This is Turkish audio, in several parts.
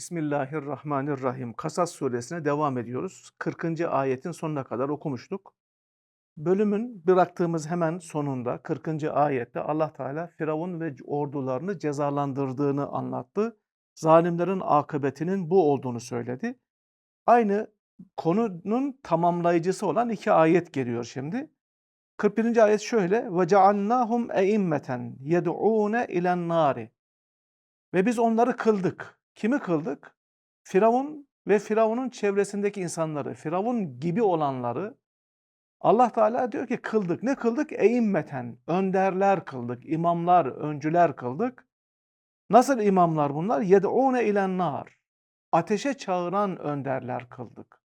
Bismillahirrahmanirrahim. Kasas suresine devam ediyoruz. 40. ayetin sonuna kadar okumuştuk. Bölümün bıraktığımız hemen sonunda 40. ayette Allah Teala Firavun ve ordularını cezalandırdığını anlattı. Zalimlerin akıbetinin bu olduğunu söyledi. Aynı konunun tamamlayıcısı olan iki ayet geliyor şimdi. 41. ayet şöyle ve ceallnahum eimmeten yed'ûne ilen nari. Ve biz onları kıldık. Kimi kıldık? Firavun ve Firavun'un çevresindeki insanları, Firavun gibi olanları Allah Teala diyor ki kıldık. Ne kıldık? Eimmeten, önderler kıldık, imamlar, öncüler kıldık. Nasıl imamlar bunlar? Yed'ûne ilen nar. Ateşe çağıran önderler kıldık.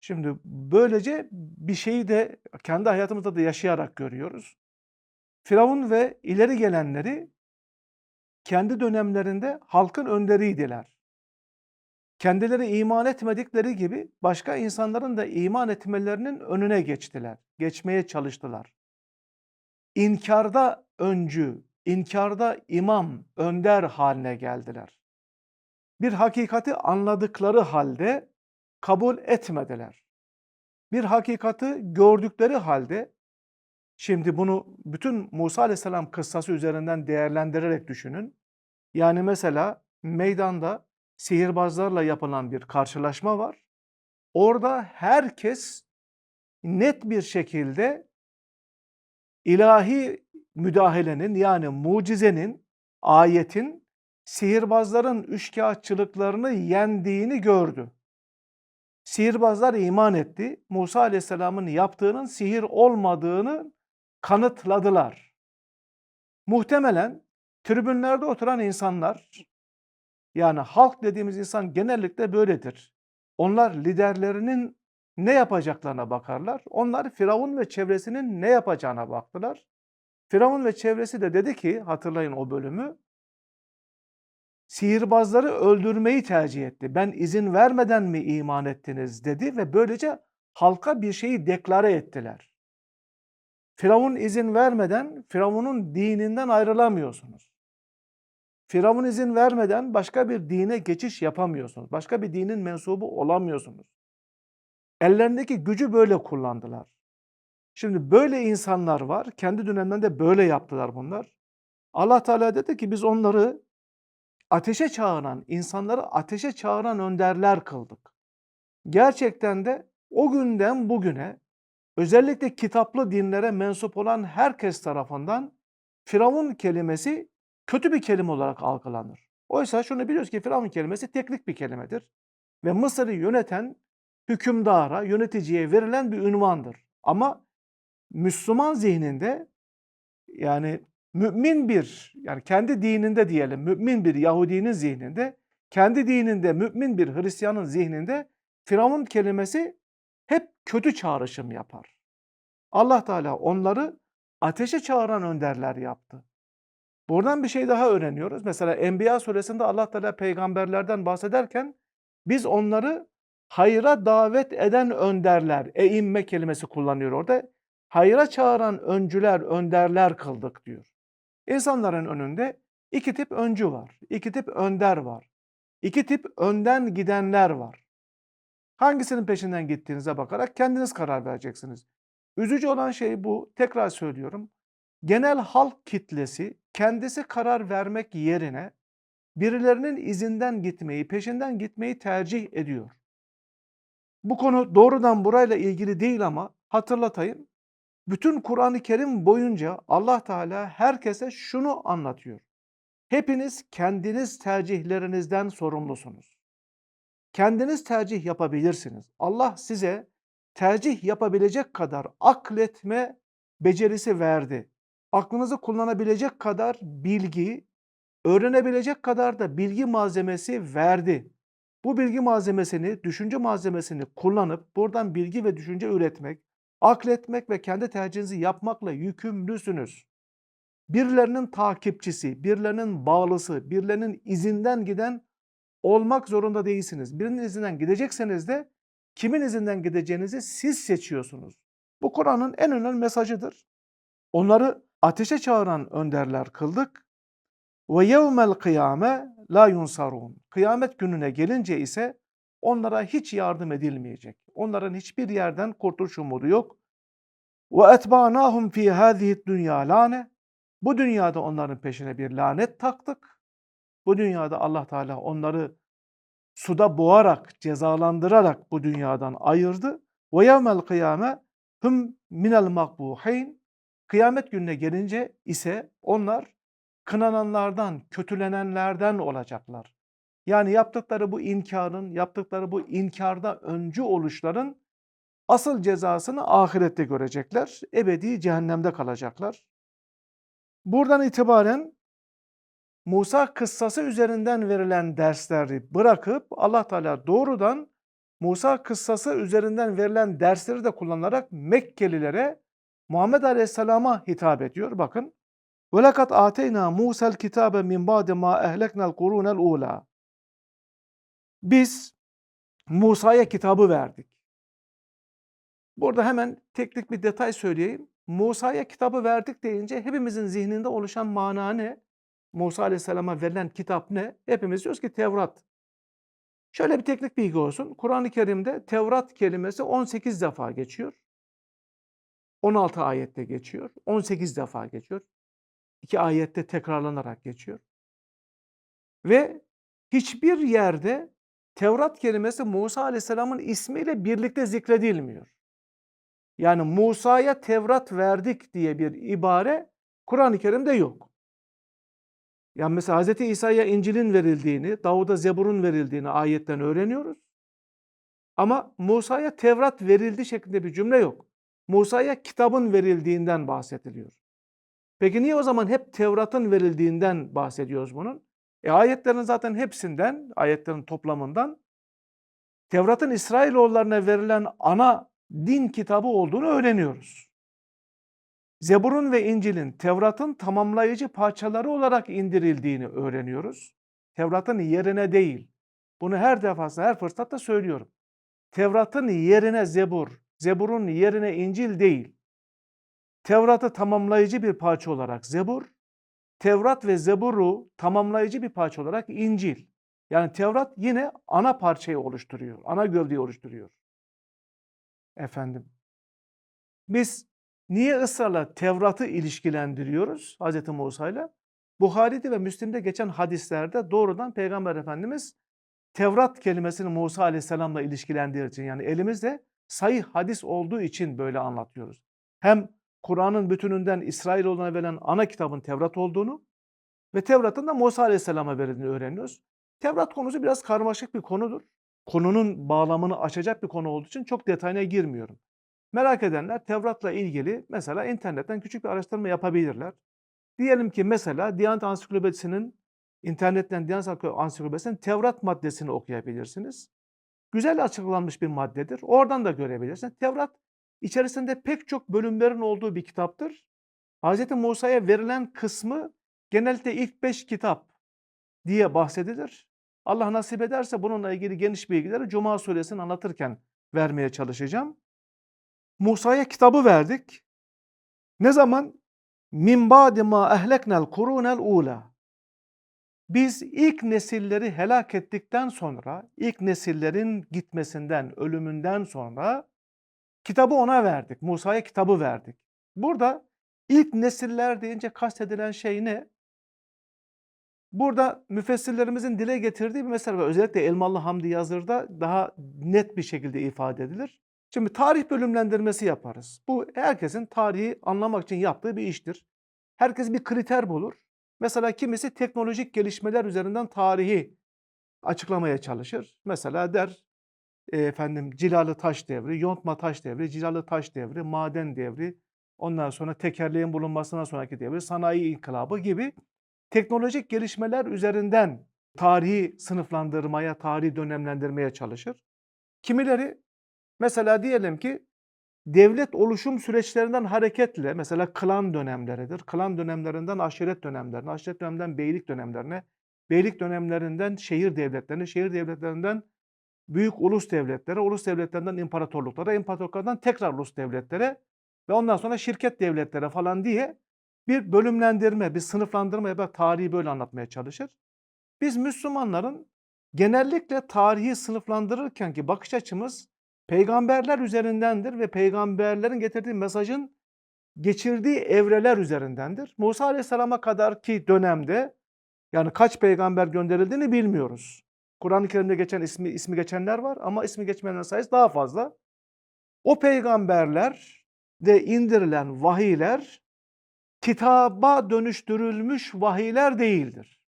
Şimdi böylece bir şeyi de kendi hayatımızda da yaşayarak görüyoruz. Firavun ve ileri gelenleri kendi dönemlerinde halkın önderiydiler. Kendileri iman etmedikleri gibi başka insanların da iman etmelerinin önüne geçtiler. Geçmeye çalıştılar. İnkarda öncü, inkarda imam, önder haline geldiler. Bir hakikati anladıkları halde kabul etmediler. Bir hakikati gördükleri halde Şimdi bunu bütün Musa Aleyhisselam kıssası üzerinden değerlendirerek düşünün. Yani mesela meydanda sihirbazlarla yapılan bir karşılaşma var. Orada herkes net bir şekilde ilahi müdahalenin yani mucizenin, ayetin sihirbazların üçkağıtçılıklarını yendiğini gördü. Sihirbazlar iman etti. Musa Aleyhisselam'ın yaptığının sihir olmadığını kanıtladılar. Muhtemelen tribünlerde oturan insanlar, yani halk dediğimiz insan genellikle böyledir. Onlar liderlerinin ne yapacaklarına bakarlar. Onlar Firavun ve çevresinin ne yapacağına baktılar. Firavun ve çevresi de dedi ki, hatırlayın o bölümü, sihirbazları öldürmeyi tercih etti. Ben izin vermeden mi iman ettiniz dedi ve böylece halka bir şeyi deklare ettiler. Firavun izin vermeden Firavun'un dininden ayrılamıyorsunuz. Firavun izin vermeden başka bir dine geçiş yapamıyorsunuz. Başka bir dinin mensubu olamıyorsunuz. Ellerindeki gücü böyle kullandılar. Şimdi böyle insanlar var. Kendi dönemlerinde böyle yaptılar bunlar. Allah Teala dedi ki biz onları ateşe çağıran, insanları ateşe çağıran önderler kıldık. Gerçekten de o günden bugüne özellikle kitaplı dinlere mensup olan herkes tarafından Firavun kelimesi kötü bir kelime olarak algılanır. Oysa şunu biliyoruz ki Firavun kelimesi teknik bir kelimedir. Ve Mısır'ı yöneten hükümdara, yöneticiye verilen bir ünvandır. Ama Müslüman zihninde yani mümin bir yani kendi dininde diyelim mümin bir Yahudinin zihninde kendi dininde mümin bir Hristiyanın zihninde Firavun kelimesi hep kötü çağrışım yapar. Allah Teala onları ateşe çağıran önderler yaptı. Buradan bir şey daha öğreniyoruz. Mesela Enbiya suresinde Allah Teala peygamberlerden bahsederken biz onları hayra davet eden önderler, eimme kelimesi kullanıyor orada. Hayra çağıran öncüler, önderler kıldık diyor. İnsanların önünde iki tip öncü var, iki tip önder var. İki tip önden gidenler var. Hangisinin peşinden gittiğinize bakarak kendiniz karar vereceksiniz. Üzücü olan şey bu. Tekrar söylüyorum. Genel halk kitlesi kendisi karar vermek yerine birilerinin izinden gitmeyi, peşinden gitmeyi tercih ediyor. Bu konu doğrudan burayla ilgili değil ama hatırlatayım. Bütün Kur'an-ı Kerim boyunca Allah Teala herkese şunu anlatıyor. Hepiniz kendiniz tercihlerinizden sorumlusunuz. Kendiniz tercih yapabilirsiniz. Allah size tercih yapabilecek kadar akletme becerisi verdi. Aklınızı kullanabilecek kadar bilgi, öğrenebilecek kadar da bilgi malzemesi verdi. Bu bilgi malzemesini, düşünce malzemesini kullanıp buradan bilgi ve düşünce üretmek, akletmek ve kendi tercihinizi yapmakla yükümlüsünüz. Birilerinin takipçisi, birilerinin bağlısı, birilerinin izinden giden olmak zorunda değilsiniz. Birinin izinden gidecekseniz de kimin izinden gideceğinizi siz seçiyorsunuz. Bu Kur'an'ın en önemli mesajıdır. Onları ateşe çağıran önderler kıldık. Ve yevmel kıyame la yunsarun. Kıyamet gününe gelince ise onlara hiç yardım edilmeyecek. Onların hiçbir yerden kurtuluş umudu yok. Ve etba'nahum fi hadihi dünya lane. Bu dünyada onların peşine bir lanet taktık. Bu dünyada Allah Teala onları suda boğarak, cezalandırarak bu dünyadan ayırdı. Ve yevmel kıyame hum minel makbuhin. Kıyamet gününe gelince ise onlar kınananlardan, kötülenenlerden olacaklar. Yani yaptıkları bu inkarın, yaptıkları bu inkarda öncü oluşların asıl cezasını ahirette görecekler. Ebedi cehennemde kalacaklar. Buradan itibaren Musa kıssası üzerinden verilen dersleri bırakıp Allah Teala doğrudan Musa kıssası üzerinden verilen dersleri de kullanarak Mekkelilere Muhammed Aleyhisselam'a hitap ediyor. Bakın. وَلَقَدْ آتَيْنَا مُوسَى الْكِتَابَ مِنْ بَعْدِ مَا اَهْلَكْنَا الْقُرُونَ الْعُولَى Biz Musa'ya kitabı verdik. Burada hemen teknik bir detay söyleyeyim. Musa'ya kitabı verdik deyince hepimizin zihninde oluşan mana ne? Musa Aleyhisselam'a verilen kitap ne? Hepimiz diyoruz ki Tevrat. Şöyle bir teknik bilgi olsun. Kur'an-ı Kerim'de Tevrat kelimesi 18 defa geçiyor. 16 ayette geçiyor. 18 defa geçiyor. İki ayette tekrarlanarak geçiyor. Ve hiçbir yerde Tevrat kelimesi Musa Aleyhisselam'ın ismiyle birlikte zikredilmiyor. Yani Musa'ya Tevrat verdik diye bir ibare Kur'an-ı Kerim'de yok. Yani mesela Hz. İsa'ya İncil'in verildiğini, Davud'a Zebur'un verildiğini ayetten öğreniyoruz. Ama Musa'ya Tevrat verildi şeklinde bir cümle yok. Musa'ya kitabın verildiğinden bahsediliyor. Peki niye o zaman hep Tevrat'ın verildiğinden bahsediyoruz bunun? E ayetlerin zaten hepsinden, ayetlerin toplamından Tevrat'ın İsrailoğullarına verilen ana din kitabı olduğunu öğreniyoruz. Zebur'un ve İncil'in Tevrat'ın tamamlayıcı parçaları olarak indirildiğini öğreniyoruz. Tevrat'ın yerine değil. Bunu her defasında, her fırsatta söylüyorum. Tevrat'ın yerine Zebur, Zebur'un yerine İncil değil. Tevrat'ı tamamlayıcı bir parça olarak Zebur, Tevrat ve Zebur'u tamamlayıcı bir parça olarak İncil. Yani Tevrat yine ana parçayı oluşturuyor, ana gövdeyi oluşturuyor. Efendim, biz niye ısrarla Tevrat'ı ilişkilendiriyoruz Hz. Musa ile? Buhari'de ve Müslim'de geçen hadislerde doğrudan Peygamber Efendimiz Tevrat kelimesini Musa Aleyhisselam'la ilişkilendirir için yani elimizde sayı hadis olduğu için böyle anlatıyoruz. Hem Kur'an'ın bütününden İsrailoğlu'na verilen ana kitabın Tevrat olduğunu ve Tevrat'ın da Musa Aleyhisselam'a verildiğini öğreniyoruz. Tevrat konusu biraz karmaşık bir konudur. Konunun bağlamını açacak bir konu olduğu için çok detayına girmiyorum. Merak edenler Tevrat'la ilgili mesela internetten küçük bir araştırma yapabilirler. Diyelim ki mesela Diyanet Ansiklopedisi'nin internetten Diyanet Ansiklopedisi'nin Tevrat maddesini okuyabilirsiniz. Güzel açıklanmış bir maddedir. Oradan da görebilirsiniz. Tevrat içerisinde pek çok bölümlerin olduğu bir kitaptır. Hz. Musa'ya verilen kısmı genellikle ilk beş kitap diye bahsedilir. Allah nasip ederse bununla ilgili geniş bilgileri Cuma suresini anlatırken vermeye çalışacağım. Musa'ya kitabı verdik. Ne zaman? Min ba'di ma ehleknel kurunel ula. Biz ilk nesilleri helak ettikten sonra, ilk nesillerin gitmesinden, ölümünden sonra kitabı ona verdik. Musa'ya kitabı verdik. Burada ilk nesiller deyince kastedilen şey ne? Burada müfessirlerimizin dile getirdiği bir mesele var. Özellikle Elmalı Hamdi Yazır'da daha net bir şekilde ifade edilir. Şimdi tarih bölümlendirmesi yaparız. Bu herkesin tarihi anlamak için yaptığı bir iştir. Herkes bir kriter bulur. Mesela kimisi teknolojik gelişmeler üzerinden tarihi açıklamaya çalışır. Mesela der efendim cilalı taş devri, yontma taş devri, cilalı taş devri, maden devri, ondan sonra tekerleğin bulunmasına sonraki devri, sanayi inkılabı gibi teknolojik gelişmeler üzerinden tarihi sınıflandırmaya, tarihi dönemlendirmeye çalışır. Kimileri mesela diyelim ki devlet oluşum süreçlerinden hareketle mesela klan dönemleridir. Klan dönemlerinden aşiret dönemlerine, aşiret dönemlerinden beylik dönemlerine, beylik dönemlerinden şehir devletlerine, şehir devletlerinden büyük ulus devletlere, ulus devletlerinden imparatorluklara, imparatorluklardan tekrar ulus devletlere ve ondan sonra şirket devletlere falan diye bir bölümlendirme, bir sınıflandırma yaparak tarihi böyle anlatmaya çalışır. Biz Müslümanların genellikle tarihi sınıflandırırken ki bakış açımız peygamberler üzerindendir ve peygamberlerin getirdiği mesajın geçirdiği evreler üzerindendir. Musa Aleyhisselam'a kadar ki dönemde yani kaç peygamber gönderildiğini bilmiyoruz. Kur'an-ı Kerim'de geçen ismi ismi geçenler var ama ismi geçmeyenlerin sayısı daha fazla. O peygamberler de indirilen vahiyler kitaba dönüştürülmüş vahiyler değildir.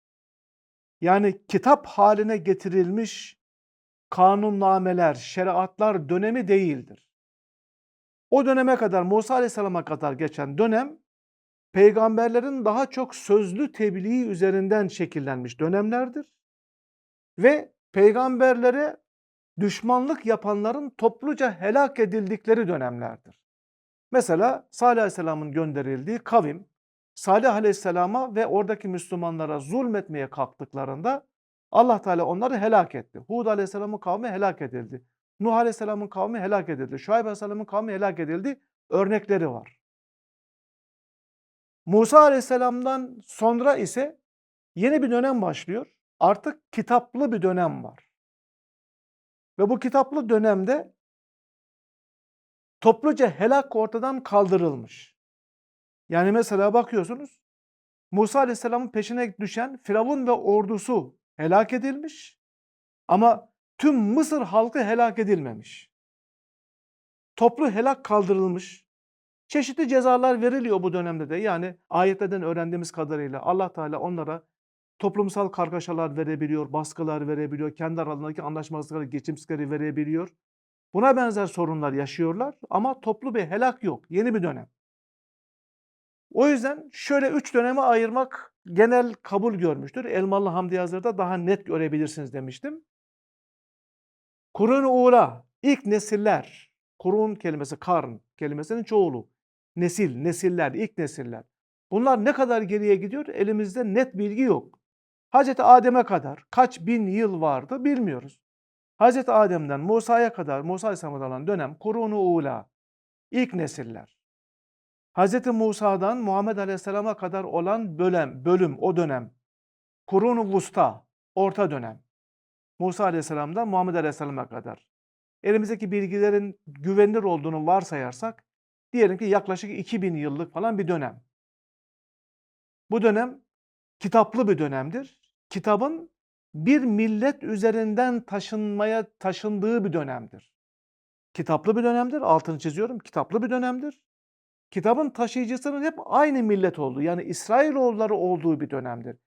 Yani kitap haline getirilmiş kanunnameler, şeriatlar dönemi değildir. O döneme kadar Musa Aleyhisselam'a kadar geçen dönem peygamberlerin daha çok sözlü tebliği üzerinden şekillenmiş dönemlerdir. Ve peygamberlere düşmanlık yapanların topluca helak edildikleri dönemlerdir. Mesela Salih Aleyhisselam'ın gönderildiği kavim Salih Aleyhisselam'a ve oradaki Müslümanlara zulmetmeye kalktıklarında Allah Teala onları helak etti. Hud Aleyhisselam'ın kavmi helak edildi. Nuh Aleyhisselam'ın kavmi helak edildi. Şuayb Aleyhisselam'ın kavmi helak edildi. Örnekleri var. Musa Aleyhisselam'dan sonra ise yeni bir dönem başlıyor. Artık kitaplı bir dönem var. Ve bu kitaplı dönemde topluca helak ortadan kaldırılmış. Yani mesela bakıyorsunuz Musa Aleyhisselam'ın peşine düşen Firavun ve ordusu helak edilmiş ama tüm Mısır halkı helak edilmemiş. Toplu helak kaldırılmış. Çeşitli cezalar veriliyor bu dönemde de. Yani ayetlerden öğrendiğimiz kadarıyla Allah Teala onlara toplumsal kargaşalar verebiliyor, baskılar verebiliyor, kendi aralarındaki anlaşmazlıkları, geçimsizlikleri verebiliyor. Buna benzer sorunlar yaşıyorlar ama toplu bir helak yok. Yeni bir dönem. O yüzden şöyle üç döneme ayırmak genel kabul görmüştür. Elmalı Hamdi Yazır'da daha net görebilirsiniz demiştim. Kurun uğra, ilk nesiller, kurun kelimesi karn kelimesinin çoğulu. Nesil, nesiller, ilk nesiller. Bunlar ne kadar geriye gidiyor elimizde net bilgi yok. Hazreti Adem'e kadar kaç bin yıl vardı bilmiyoruz. Hazreti Adem'den Musa'ya kadar Musa Aleyhisselam'a olan dönem kurunu ula, ilk nesiller. Hazreti Musa'dan Muhammed Aleyhisselam'a kadar olan bölüm, bölüm o dönem. Kurunu vusta, orta dönem. Musa Aleyhisselam'dan Muhammed Aleyhisselam'a kadar. Elimizdeki bilgilerin güvenilir olduğunu varsayarsak diyelim ki yaklaşık 2000 yıllık falan bir dönem. Bu dönem kitaplı bir dönemdir. Kitabın bir millet üzerinden taşınmaya taşındığı bir dönemdir. Kitaplı bir dönemdir. Altını çiziyorum. Kitaplı bir dönemdir. Kitabın taşıyıcısının hep aynı millet olduğu yani İsrailoğulları olduğu bir dönemdir.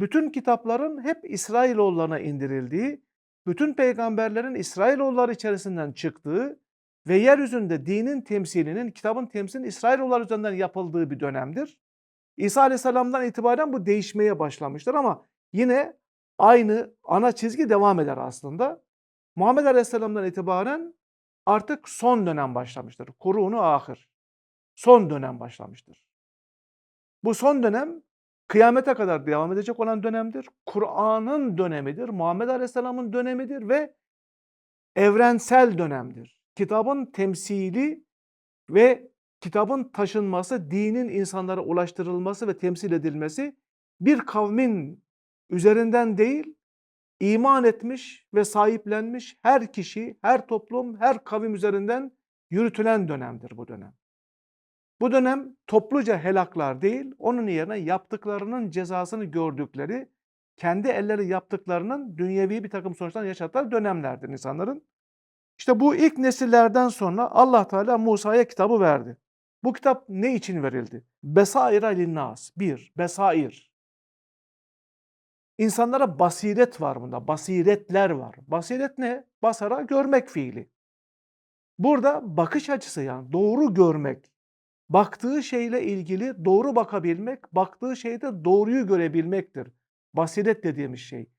Bütün kitapların hep İsrailoğullarına indirildiği, bütün peygamberlerin İsrailoğulları içerisinden çıktığı ve yeryüzünde dinin temsilinin, kitabın temsilinin İsrailoğulları üzerinden yapıldığı bir dönemdir. İsa Aleyhisselam'dan itibaren bu değişmeye başlamıştır ama yine aynı ana çizgi devam eder aslında. Muhammed Aleyhisselam'dan itibaren artık son dönem başlamıştır. Kurunu ahir. Son dönem başlamıştır. Bu son dönem kıyamete kadar devam edecek olan dönemdir. Kur'an'ın dönemidir. Muhammed Aleyhisselam'ın dönemidir ve evrensel dönemdir. Kitabın temsili ve kitabın taşınması, dinin insanlara ulaştırılması ve temsil edilmesi bir kavmin üzerinden değil, iman etmiş ve sahiplenmiş her kişi, her toplum, her kavim üzerinden yürütülen dönemdir bu dönem. Bu dönem topluca helaklar değil, onun yerine yaptıklarının cezasını gördükleri, kendi elleri yaptıklarının dünyevi bir takım sonuçlar yaşattıkları dönemlerdir insanların. İşte bu ilk nesillerden sonra Allah Teala Musa'ya kitabı verdi. Bu kitap ne için verildi? Besaira linnas. Bir, besair. İnsanlara basiret var bunda, basiretler var. Basiret ne? Basara görmek fiili. Burada bakış açısı yani doğru görmek, baktığı şeyle ilgili doğru bakabilmek, baktığı şeyde doğruyu görebilmektir. Basiret dediğimiz şey.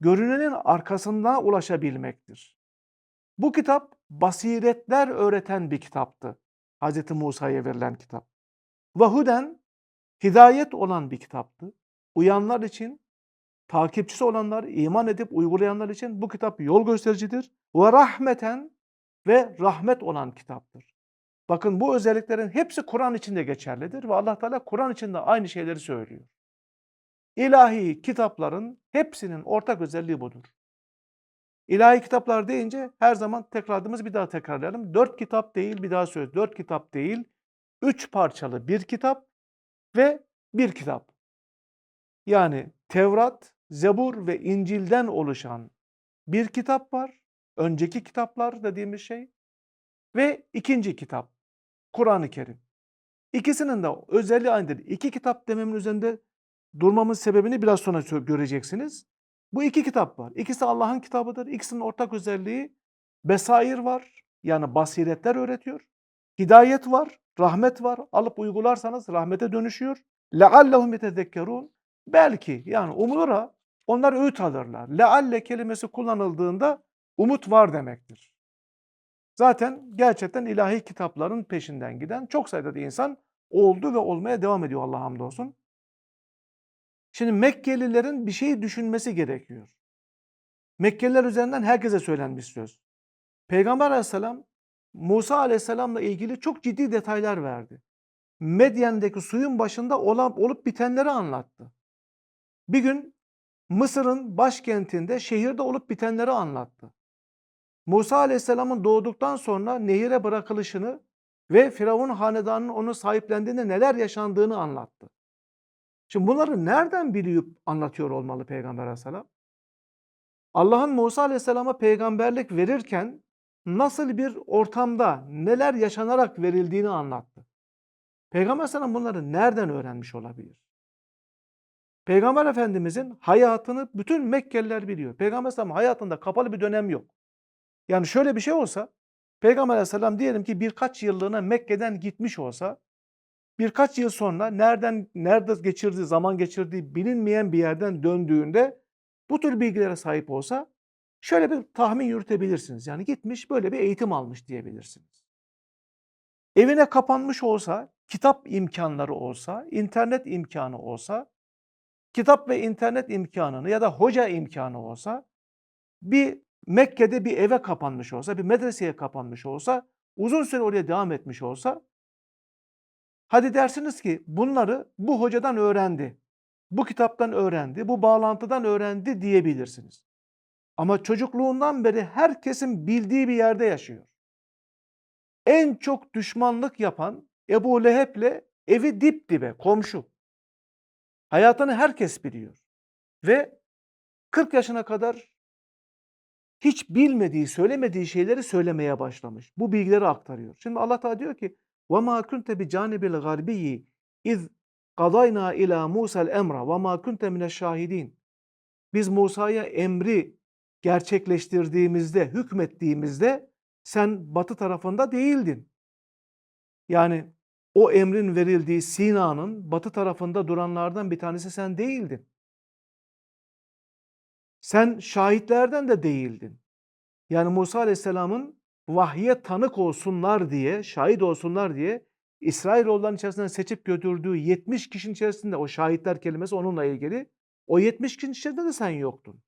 Görünenin arkasından ulaşabilmektir. Bu kitap basiretler öğreten bir kitaptı. Hz. Musa'ya verilen kitap. Vahuden hidayet olan bir kitaptı. Uyanlar için, takipçisi olanlar, iman edip uygulayanlar için bu kitap yol göstericidir. Ve rahmeten ve rahmet olan kitaptır. Bakın bu özelliklerin hepsi Kur'an içinde geçerlidir ve Allah Teala Kur'an içinde aynı şeyleri söylüyor. ilahi kitapların hepsinin ortak özelliği budur. İlahi kitaplar deyince her zaman tekrarladığımız bir daha tekrarlayalım. Dört kitap değil bir daha söz. Dört kitap değil. Üç parçalı bir kitap ve bir kitap. Yani Tevrat, Zebur ve İncil'den oluşan bir kitap var. Önceki kitaplar dediğimiz şey. Ve ikinci kitap. Kur'an-ı Kerim. İkisinin de özelliği aynıdır. İki kitap dememin üzerinde durmamın sebebini biraz sonra sö- göreceksiniz. Bu iki kitap var. İkisi Allah'ın kitabıdır. İkisinin ortak özelliği besair var. Yani basiretler öğretiyor. Hidayet var, rahmet var. Alıp uygularsanız rahmete dönüşüyor. لَعَلَّهُمْ يَتَذَكَّرُونَ Belki yani umulura onlar öğüt alırlar. Lealle kelimesi kullanıldığında umut var demektir. Zaten gerçekten ilahi kitapların peşinden giden çok sayıda da insan oldu ve olmaya devam ediyor Allah hamdolsun. Şimdi Mekkelilerin bir şeyi düşünmesi gerekiyor. Mekkeliler üzerinden herkese söylenmiş söz. Peygamber aleyhisselam Musa aleyhisselamla ilgili çok ciddi detaylar verdi. Medyen'deki suyun başında olan, olup bitenleri anlattı. Bir gün Mısır'ın başkentinde şehirde olup bitenleri anlattı. Musa aleyhisselamın doğduktan sonra nehire bırakılışını ve Firavun hanedanının onu sahiplendiğinde neler yaşandığını anlattı. Şimdi bunları nereden biliyor anlatıyor olmalı Peygamber aleyhisselam? Allah'ın Musa aleyhisselama peygamberlik verirken nasıl bir ortamda neler yaşanarak verildiğini anlattı. Peygamber aleyhisselam bunları nereden öğrenmiş olabilir? Peygamber Efendimizin hayatını bütün Mekkeliler biliyor. Peygamber Aleyhisselam hayatında kapalı bir dönem yok. Yani şöyle bir şey olsa, Peygamber Aleyhisselam diyelim ki birkaç yıllığına Mekke'den gitmiş olsa, birkaç yıl sonra nereden nerede geçirdiği, zaman geçirdiği bilinmeyen bir yerden döndüğünde bu tür bilgilere sahip olsa şöyle bir tahmin yürütebilirsiniz. Yani gitmiş böyle bir eğitim almış diyebilirsiniz. Evine kapanmış olsa, kitap imkanları olsa, internet imkanı olsa, kitap ve internet imkanını ya da hoca imkanı olsa, bir Mekke'de bir eve kapanmış olsa, bir medreseye kapanmış olsa, uzun süre oraya devam etmiş olsa, hadi dersiniz ki bunları bu hocadan öğrendi, bu kitaptan öğrendi, bu bağlantıdan öğrendi diyebilirsiniz. Ama çocukluğundan beri herkesin bildiği bir yerde yaşıyor. En çok düşmanlık yapan Ebu Leheb'le evi dip dibe, komşu. Hayatını herkes biliyor. Ve 40 yaşına kadar hiç bilmediği, söylemediği şeyleri söylemeye başlamış. Bu bilgileri aktarıyor. Şimdi Allah Teala diyor ki: "Ve ma kunte bi canibil garbiyyi iz qadayna ila Musa'l emra ve ma kunte mineş şahidin." Biz Musa'ya emri gerçekleştirdiğimizde, hükmettiğimizde sen batı tarafında değildin. Yani o emrin verildiği Sina'nın batı tarafında duranlardan bir tanesi sen değildin. Sen şahitlerden de değildin. Yani Musa Aleyhisselam'ın vahye tanık olsunlar diye, şahit olsunlar diye İsrailoğulların içerisinden seçip götürdüğü 70 kişinin içerisinde o şahitler kelimesi onunla ilgili. O 70 kişinin içerisinde de sen yoktun.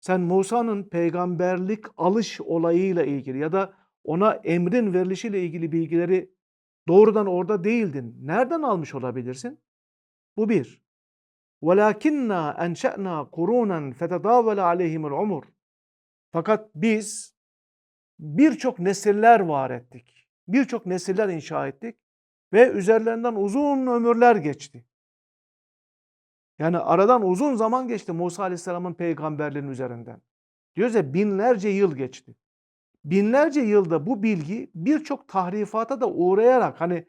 Sen Musa'nın peygamberlik alış olayıyla ilgili ya da ona emrin verilişiyle ilgili bilgileri doğrudan orada değildin. Nereden almış olabilirsin? Bu bir. وَلَاكِنَّا اَنْشَأْنَا قُرُونًا فَتَدَاوَلَ عَلَيْهِمُ الْعُمُرُ Fakat biz birçok nesiller var ettik. Birçok nesiller inşa ettik ve üzerlerinden uzun ömürler geçti. Yani aradan uzun zaman geçti Musa Aleyhisselam'ın peygamberliğinin üzerinden. Diyoruz ya binlerce yıl geçti. Binlerce yılda bu bilgi birçok tahrifata da uğrayarak hani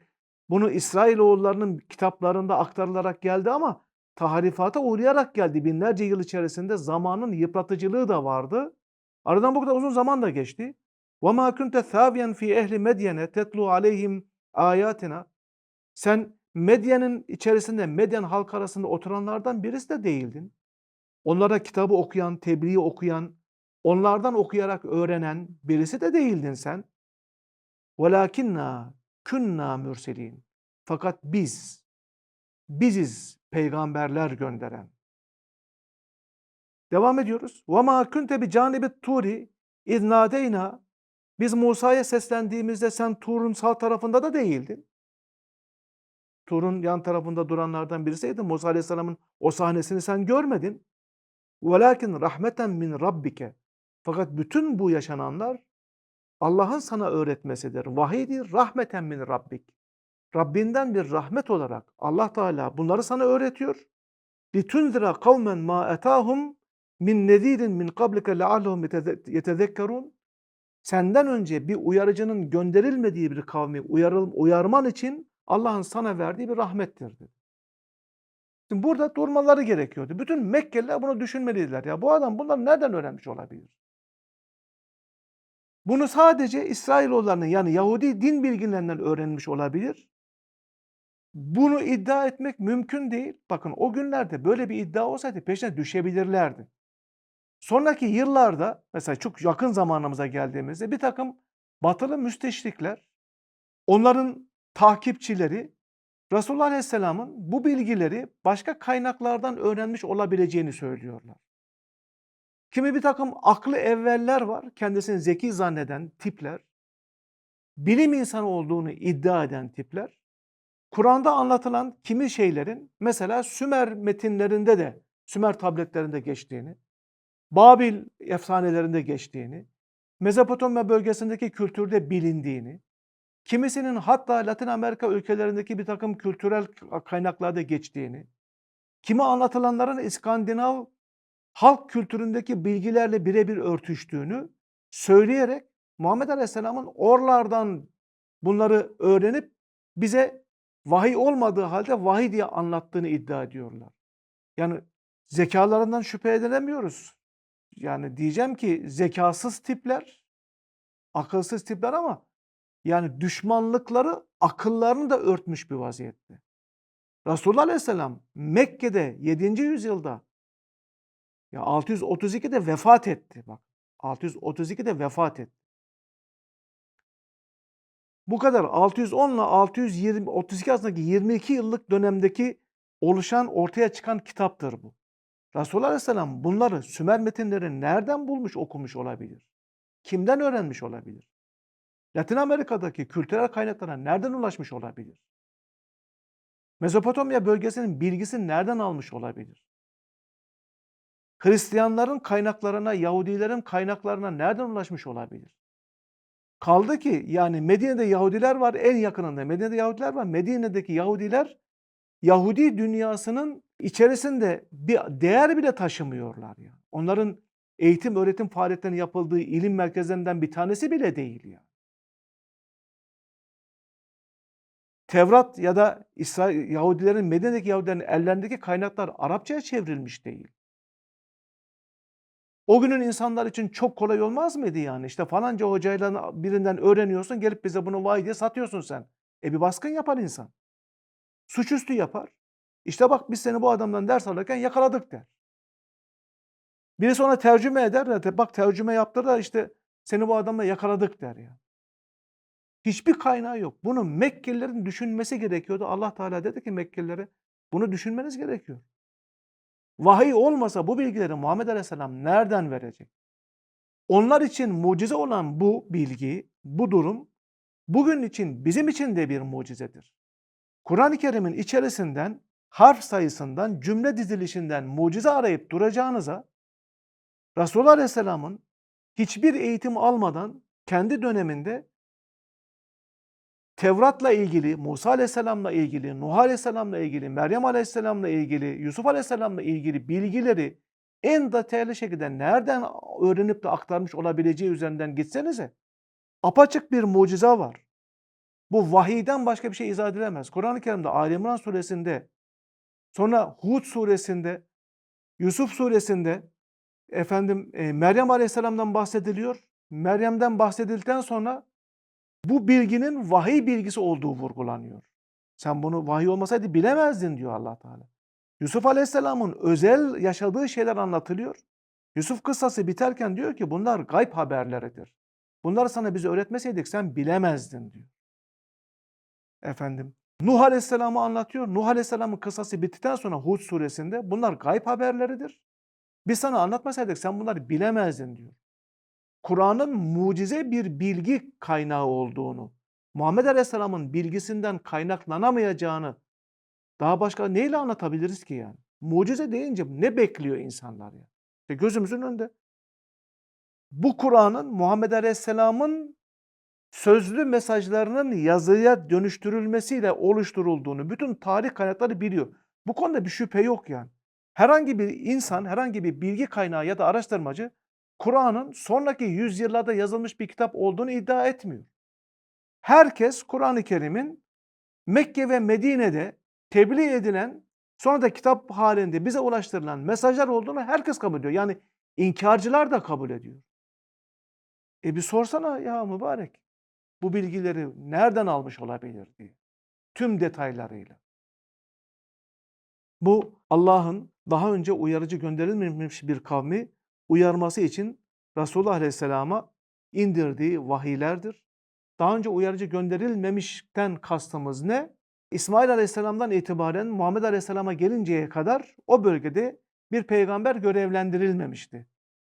bunu İsrailoğullarının kitaplarında aktarılarak geldi ama tahrifata uğrayarak geldi. Binlerce yıl içerisinde zamanın yıpratıcılığı da vardı. Aradan bu kadar uzun zaman da geçti. وَمَا كُنْتَ ثَاوِيًا ف۪ي اَهْلِ مَدْيَنَ تَتْلُوا عَلَيْهِمْ آيَاتِنَا Sen Medyen'in içerisinde, Medyen halk arasında oturanlardan birisi de değildin. Onlara kitabı okuyan, tebliği okuyan, onlardan okuyarak öğrenen birisi de değildin sen. وَلَاكِنَّا künna mürselin. Fakat biz, biziz peygamberler gönderen. Devam ediyoruz. وَمَا كُنْتَ بِجَانِبِ turi اِذْنَادَيْنَا Biz Musa'ya seslendiğimizde sen Tur'un sağ tarafında da değildin. Tur'un yan tarafında duranlardan birisiydi. Musa Aleyhisselam'ın o sahnesini sen görmedin. Velakin rahmeten min rabbike. Fakat bütün bu yaşananlar Allah'ın sana öğretmesidir. Vahiydir. Rahmeten min rabbik. Rabbinden bir rahmet olarak Allah Teala bunları sana öğretiyor. Litundira kavmen ma etahum min nedirin min qablike leallehum yetezekkerun. Senden önce bir uyarıcının gönderilmediği bir kavmi uyarıl, uyarman için Allah'ın sana verdiği bir rahmettir. Şimdi burada durmaları gerekiyordu. Bütün Mekkeliler bunu düşünmeliydiler. Ya bu adam bunları nereden öğrenmiş olabilir? Bunu sadece İsrailoğullarının yani Yahudi din bilginlerinden öğrenmiş olabilir. Bunu iddia etmek mümkün değil. Bakın o günlerde böyle bir iddia olsaydı peşine düşebilirlerdi. Sonraki yıllarda mesela çok yakın zamanımıza geldiğimizde bir takım batılı müsteşrikler, onların takipçileri Resulullah Aleyhisselam'ın bu bilgileri başka kaynaklardan öğrenmiş olabileceğini söylüyorlar. Kimi bir takım aklı evveller var, kendisini zeki zanneden tipler, bilim insanı olduğunu iddia eden tipler, Kur'an'da anlatılan kimi şeylerin mesela Sümer metinlerinde de, Sümer tabletlerinde geçtiğini, Babil efsanelerinde geçtiğini, Mezopotamya bölgesindeki kültürde bilindiğini, kimisinin hatta Latin Amerika ülkelerindeki bir takım kültürel kaynaklarda geçtiğini, kimi anlatılanların İskandinav halk kültüründeki bilgilerle birebir örtüştüğünü söyleyerek Muhammed Aleyhisselam'ın oralardan bunları öğrenip bize vahiy olmadığı halde vahiy diye anlattığını iddia ediyorlar. Yani zekalarından şüphe edilemiyoruz. Yani diyeceğim ki zekasız tipler, akılsız tipler ama yani düşmanlıkları akıllarını da örtmüş bir vaziyette. Resulullah Aleyhisselam Mekke'de 7. yüzyılda ya 632'de vefat etti bak. 632'de vefat etti. Bu kadar 610 ile 620 32 arasındaki 22 yıllık dönemdeki oluşan ortaya çıkan kitaptır bu. Resulullah Aleyhisselam bunları Sümer metinleri nereden bulmuş okumuş olabilir? Kimden öğrenmiş olabilir? Latin Amerika'daki kültürel kaynaklara nereden ulaşmış olabilir? Mezopotamya bölgesinin bilgisini nereden almış olabilir? Hristiyanların kaynaklarına, Yahudilerin kaynaklarına nereden ulaşmış olabilir? Kaldı ki yani Medine'de Yahudiler var en yakınında. Medine'de Yahudiler var. Medine'deki Yahudiler Yahudi dünyasının içerisinde bir değer bile taşımıyorlar ya. Onların eğitim öğretim faaliyetlerinin yapıldığı ilim merkezlerinden bir tanesi bile değil ya. Tevrat ya da İsrail Yahudilerin Medine'deki Yahudilerin ellerindeki kaynaklar Arapçaya çevrilmiş değil. O günün insanlar için çok kolay olmaz mıydı yani? İşte falanca hocayla birinden öğreniyorsun gelip bize bunu vay diye satıyorsun sen. E bir baskın yapar insan. Suçüstü yapar. İşte bak biz seni bu adamdan ders alırken yakaladık der. Birisi ona tercüme eder. Bak tercüme yaptı da işte seni bu adamla yakaladık der ya. Hiçbir kaynağı yok. Bunu Mekkelilerin düşünmesi gerekiyordu. Allah Teala dedi ki Mekkelilere bunu düşünmeniz gerekiyor. Vahiy olmasa bu bilgileri Muhammed Aleyhisselam nereden verecek? Onlar için mucize olan bu bilgi, bu durum bugün için bizim için de bir mucizedir. Kur'an-ı Kerim'in içerisinden harf sayısından, cümle dizilişinden mucize arayıp duracağınıza Resulullah Aleyhisselam'ın hiçbir eğitim almadan kendi döneminde Tevrat'la ilgili, Musa Aleyhisselam'la ilgili, Nuh Aleyhisselam'la ilgili, Meryem Aleyhisselam'la ilgili, Yusuf Aleyhisselam'la ilgili bilgileri en detaylı şekilde nereden öğrenip de aktarmış olabileceği üzerinden gitsenize apaçık bir mucize var. Bu vahiyden başka bir şey izah edilemez. Kur'an-ı Kerim'de Ali İmran suresinde, sonra Hud suresinde, Yusuf suresinde efendim e, Meryem Aleyhisselam'dan bahsediliyor. Meryem'den bahsedildikten sonra bu bilginin vahiy bilgisi olduğu vurgulanıyor. Sen bunu vahiy olmasaydı bilemezdin diyor allah Teala. Yusuf Aleyhisselam'ın özel yaşadığı şeyler anlatılıyor. Yusuf kıssası biterken diyor ki bunlar gayb haberleridir. Bunları sana bize öğretmeseydik sen bilemezdin diyor. Efendim Nuh Aleyhisselam'ı anlatıyor. Nuh Aleyhisselam'ın kıssası bittikten sonra Hud suresinde bunlar gayb haberleridir. Biz sana anlatmasaydık sen bunları bilemezdin diyor. Kur'an'ın mucize bir bilgi kaynağı olduğunu, Muhammed Aleyhisselam'ın bilgisinden kaynaklanamayacağını Daha başka neyle anlatabiliriz ki yani? Mucize deyince ne bekliyor insanlar ya? İşte gözümüzün önünde. Bu Kur'an'ın Muhammed Aleyhisselam'ın sözlü mesajlarının yazıya dönüştürülmesiyle oluşturulduğunu bütün tarih kaynakları biliyor. Bu konuda bir şüphe yok yani. Herhangi bir insan, herhangi bir bilgi kaynağı ya da araştırmacı Kur'an'ın sonraki yüzyıllarda yazılmış bir kitap olduğunu iddia etmiyor. Herkes Kur'an-ı Kerim'in Mekke ve Medine'de tebliğ edilen sonra da kitap halinde bize ulaştırılan mesajlar olduğunu herkes kabul ediyor. Yani inkarcılar da kabul ediyor. E bir sorsana ya mübarek bu bilgileri nereden almış olabilir diye. Tüm detaylarıyla. Bu Allah'ın daha önce uyarıcı gönderilmemiş bir kavmi uyarması için Resulullah Aleyhisselam'a indirdiği vahiylerdir. Daha önce uyarıcı gönderilmemişten kastımız ne? İsmail Aleyhisselam'dan itibaren Muhammed Aleyhisselam'a gelinceye kadar o bölgede bir peygamber görevlendirilmemişti.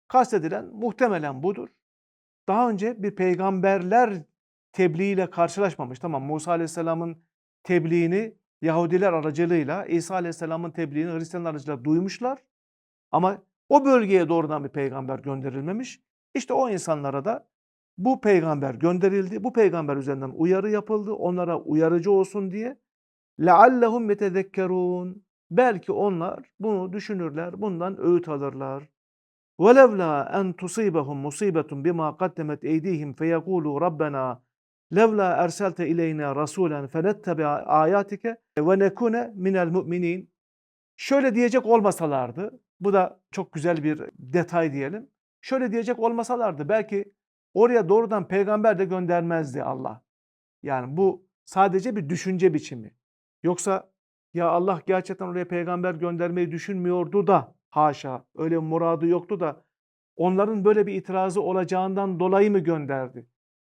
Kastedilen muhtemelen budur. Daha önce bir peygamberler tebliğiyle karşılaşmamış. Tamam Musa Aleyhisselam'ın tebliğini Yahudiler aracılığıyla, İsa Aleyhisselam'ın tebliğini Hristiyanlar aracılığıyla duymuşlar. Ama o bölgeye doğrudan bir peygamber gönderilmemiş. İşte o insanlara da bu peygamber gönderildi. Bu peygamber üzerinden uyarı yapıldı. Onlara uyarıcı olsun diye. لَعَلَّهُمْ يَتَذَكَّرُونَ Belki onlar bunu düşünürler, bundan öğüt alırlar. وَلَوْلَا أَنْ تُصِيبَهُمْ مُصِيبَةٌ بِمَا قَدَّمَتْ اَيْدِيهِمْ فَيَقُولُوا رَبَّنَا لَوْلَا اَرْسَلْتَ اِلَيْنَا رَسُولًا فَنَتَّبِعَ آيَاتِكَ وَنَكُونَ مِنَ الْمُؤْمِنِينَ Şöyle diyecek olmasalardı, bu da çok güzel bir detay diyelim. Şöyle diyecek olmasalardı belki oraya doğrudan peygamber de göndermezdi Allah. Yani bu sadece bir düşünce biçimi. Yoksa ya Allah gerçekten oraya peygamber göndermeyi düşünmüyordu da haşa öyle muradı yoktu da onların böyle bir itirazı olacağından dolayı mı gönderdi?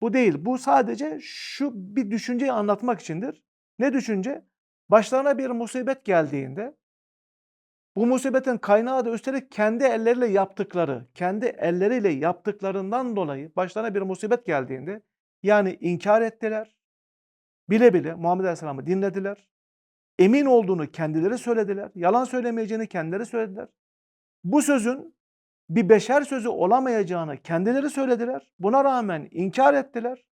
Bu değil. Bu sadece şu bir düşünceyi anlatmak içindir. Ne düşünce? Başlarına bir musibet geldiğinde bu musibetin kaynağı da üstelik kendi elleriyle yaptıkları, kendi elleriyle yaptıklarından dolayı başlarına bir musibet geldiğinde yani inkar ettiler. Bile bile Muhammed Aleyhisselam'ı dinlediler. Emin olduğunu kendileri söylediler. Yalan söylemeyeceğini kendileri söylediler. Bu sözün bir beşer sözü olamayacağını kendileri söylediler. Buna rağmen inkar ettiler.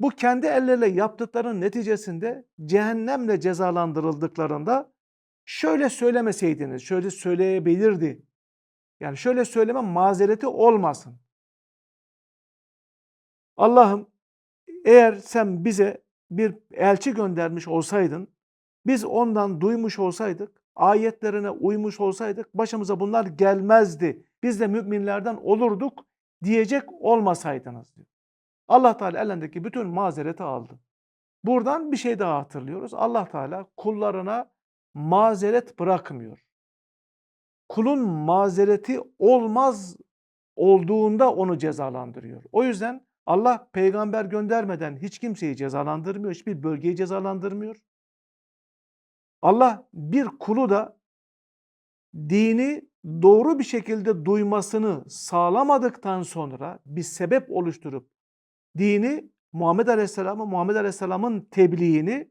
Bu kendi elleriyle yaptıklarının neticesinde cehennemle cezalandırıldıklarında şöyle söylemeseydiniz, şöyle söyleyebilirdi. Yani şöyle söyleme mazereti olmasın. Allah'ım eğer sen bize bir elçi göndermiş olsaydın, biz ondan duymuş olsaydık, ayetlerine uymuş olsaydık başımıza bunlar gelmezdi. Biz de müminlerden olurduk diyecek olmasaydınız. Allah Teala elindeki bütün mazereti aldı. Buradan bir şey daha hatırlıyoruz. Allah Teala kullarına mazeret bırakmıyor. Kulun mazereti olmaz olduğunda onu cezalandırıyor. O yüzden Allah peygamber göndermeden hiç kimseyi cezalandırmıyor, hiçbir bölgeyi cezalandırmıyor. Allah bir kulu da dini doğru bir şekilde duymasını sağlamadıktan sonra bir sebep oluşturup dini Muhammed Aleyhisselam'ın Muhammed Aleyhisselam'ın tebliğini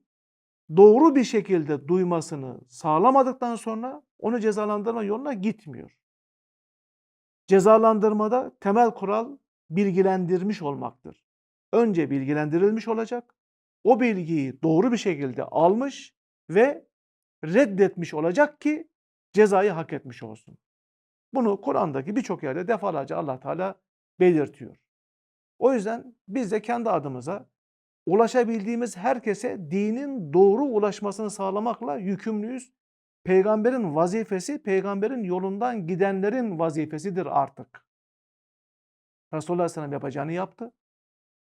doğru bir şekilde duymasını sağlamadıktan sonra onu cezalandırma yoluna gitmiyor. Cezalandırmada temel kural bilgilendirmiş olmaktır. Önce bilgilendirilmiş olacak. O bilgiyi doğru bir şekilde almış ve reddetmiş olacak ki cezayı hak etmiş olsun. Bunu Kur'an'daki birçok yerde defalarca Allah Teala belirtiyor. O yüzden biz de kendi adımıza ulaşabildiğimiz herkese dinin doğru ulaşmasını sağlamakla yükümlüyüz. Peygamberin vazifesi, peygamberin yolundan gidenlerin vazifesidir artık. Resulullah Aleyhisselam yapacağını yaptı.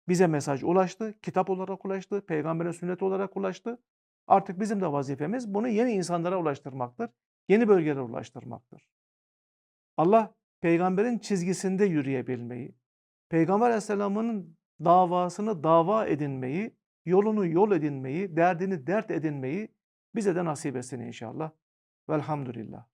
Bize mesaj ulaştı, kitap olarak ulaştı, peygamberin sünneti olarak ulaştı. Artık bizim de vazifemiz bunu yeni insanlara ulaştırmaktır. Yeni bölgelere ulaştırmaktır. Allah peygamberin çizgisinde yürüyebilmeyi, Peygamber Aleyhisselam'ın davasını dava edinmeyi, yolunu yol edinmeyi, derdini dert edinmeyi bize de nasip etsin inşallah. Velhamdülillah.